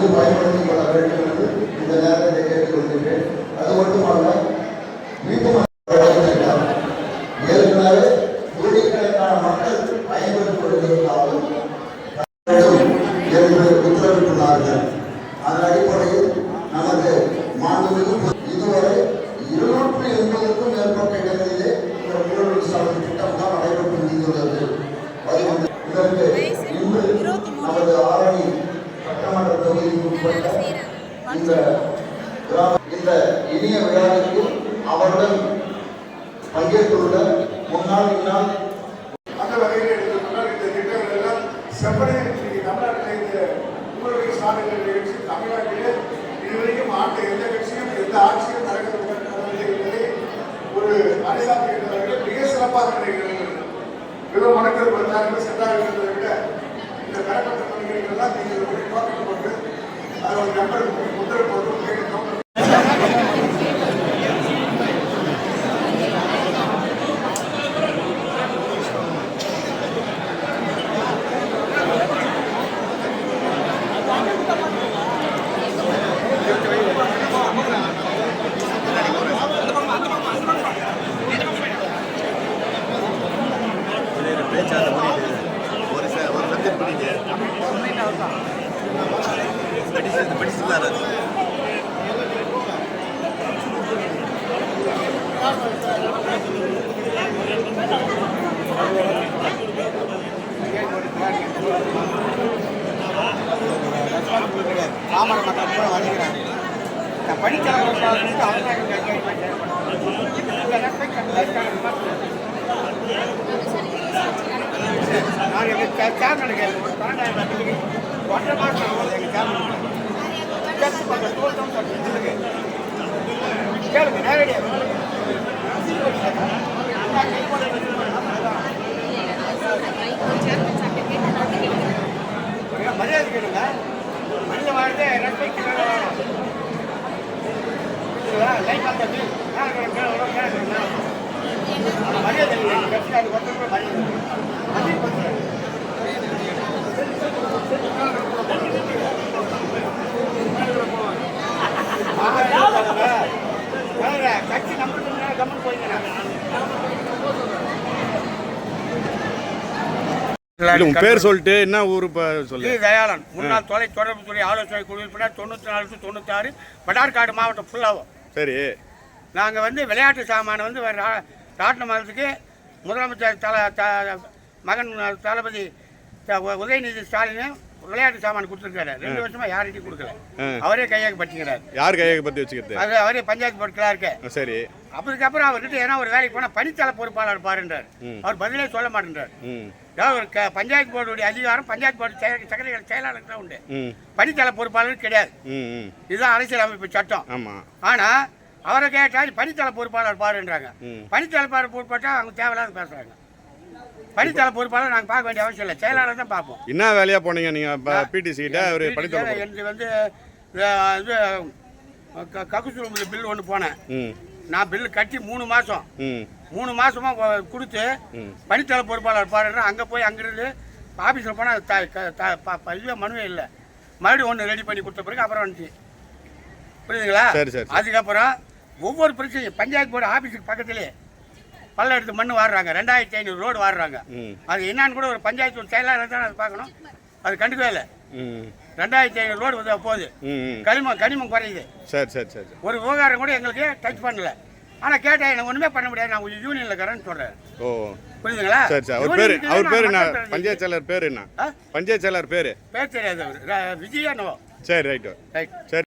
Thank you for very good. இந்த இந்த இனிய விழாவிற்கு அவருடன் பங்கேற்றுள்ள முன்னாள் இந்நாள் அந்த வகையில் எடுத்துக்கொண்டால் இந்த திட்டங்கள் எல்லாம் செப்பனே இன்னைக்கு தமிழ்நாட்டில் இந்த ஊரக சாதனைகள் நிகழ்ச்சி தமிழ்நாட்டிலே இதுவரைக்கும் ஆட்ட எந்த கட்சியும் எந்த ஆட்சியும் நடக்கவில்லை என்பதை ஒரு அரசாங்க மிக சிறப்பாக நினைக்கிறது வெறும் மணக்கல் வந்தார்கள் சென்றார்கள் என்பதை விட இந்த பெறப்பட்ட பணிகள் எல்லாம் நீங்கள் பார்க்கப்பட்டு நோக்கம் கொண்டு அதை ஒரு நம்பர் முத்திரை போட்டு கேட்கணும் ஒரு ச- ஒரு சப்ஜெக்ட் படிங்க படிச்சு படிச்சு தான் ராமர் மக்கள் கூட வந்துக்கிறாங்க நான் படிக்கலாம் நான் எங்கள் ஒன்றரை மாதம் எங்கள் சேனல் கேட்டு பார்க்க தோட்டம் சொல்லுங்க கேளுங்க நேரடியாக மரியாதை கேளுங்க மனித வாழ்க்கை ரெஸ்பெக்ட் லைஃப் அந்த மரியாதை இல்லை. கட்சி அது ஒருத்தர் கூட மரியாதை உன் பேர் சொல்லிட்டு என்ன ஊரு இப்ப சொல்லு. தயாளன் முன்னாள் தொலை தொடர்பு துறை ஆலோசனை குழு உறுப்பினர் தொண்ணூற்றி நாலு டு தொண்ணூத்தாறு படார்காடு மாவட்டம் ஃபுல்லாகும் சரி. நாங்கள் வந்து விளையாட்டு சாமானை வந்து ராட்டின மரத்துக்கு முதலமைச்சர் தல த மகன் தளபதி உதயநிதி ஸ்டாலின் விளையாட்டு சாமான் கொடுத்துருக்காரு. ரெண்டு வருஷமா யார்கிட்டையும் கொடுக்கல. அவரே கையாக பற்றிக்கிறார் யார் கையை பத்தி வச்சுக்கிறது? அது அவரே பஞ்சாயத்து போர்டு கிளார்க்கு ஆ, சரி. அதுக்கப்புறம் அவர்கிட்ட ஏன்னா ஒரு வேலைக்கு போனால் பணித்தள பொறுப்பாளர் பாருன்றார். அவர் பதிலே சொல்ல மாட்டேன்றார். பஞ்சாயத்து போர்டுடைய அதிகாரம் பஞ்சாயத்து போர்டு செக்ரட்டரி செயலாளருக்கு தான் உண்டு. பணித்தள பொறுப்பாளர் கிடையாது. இதுதான் அரசியலமைப்பு சட்டம். ஆமா. ஆனா அவரை கேட்டா பணித்தள பொறுப்பாளர் பாருன்றாங்க. பணித்தள பொறுப்பாட்டா அவங்க தேவையில்லாத பேசுறாங்க. பணித்தள பொறுப்பாளர் நாங்க பார்க்க வேண்டிய அவசியம் இல்லை. செயலாளர் தான் பார்ப்போம். என்ன வேலையா போனீங்க நீங்க? பிடிசி கிட்ட ஒரு படித்த எனக்கு வந்து இது க- கக்கூஸ் ரூம்ல பில் ஒன்று போனேன். ம். நான் பில்லு கட்டி மூணு மாசம். மூணு மாசமா கொடுத்து. பணித்தள பொறுப்பாளர் பாருன்னா அங்கே போய் அங்கிருந்து ஆஃபீஸில் போனால் இதுவே மனுவே இல்லை. மறுபடியும் ஒன்று ரெடி பண்ணி கொடுத்த பிறகு அப்புறம் வந்துச்சு. புரியுதுங்களா. அதுக்கப்புறம் ஒவ்வொரு பிரச்சனையும் பஞ்சாயத்து போர்டு ஆஃபீஸுக்கு பக்கத்திலே பல்ல எடுத்து மண் வாடுறாங்க ரெண்டாயிரத்தி ஐநூறு ரோடு வாடுறாங்க அது என்னன்னு கூட ஒரு பஞ்சாயத்து ஒரு செயலாளர் தான் அது பார்க்கணும். அது கண்டுக்கவே இல்லை. ரெண்டாயிரத்தி ஐநூறு ரோடு போகுது. கனிமம் கனிமம் குறையுது. சரி சரி சரி ஒரு விவகாரம் கூட எங்களுக்கு டச் பண்ணல. ஆனால் கேட்டேன் எனக்கு ஒன்றுமே பண்ண முடியாது. நான் யூனியனில் இருக்கிறேன்னு சொல்கிறேன் ஓ. புரியுதுங்களா? சரி சரி. அவர் பேர் அவர் பேர் என்ன. பஞ்சாயத்து செயலர் பேர் என்ன? பஞ்சாயத்து செயலர் பேர். பேர் தெரியாது அவர் சரி ரைட்டு. ரைட். சரி.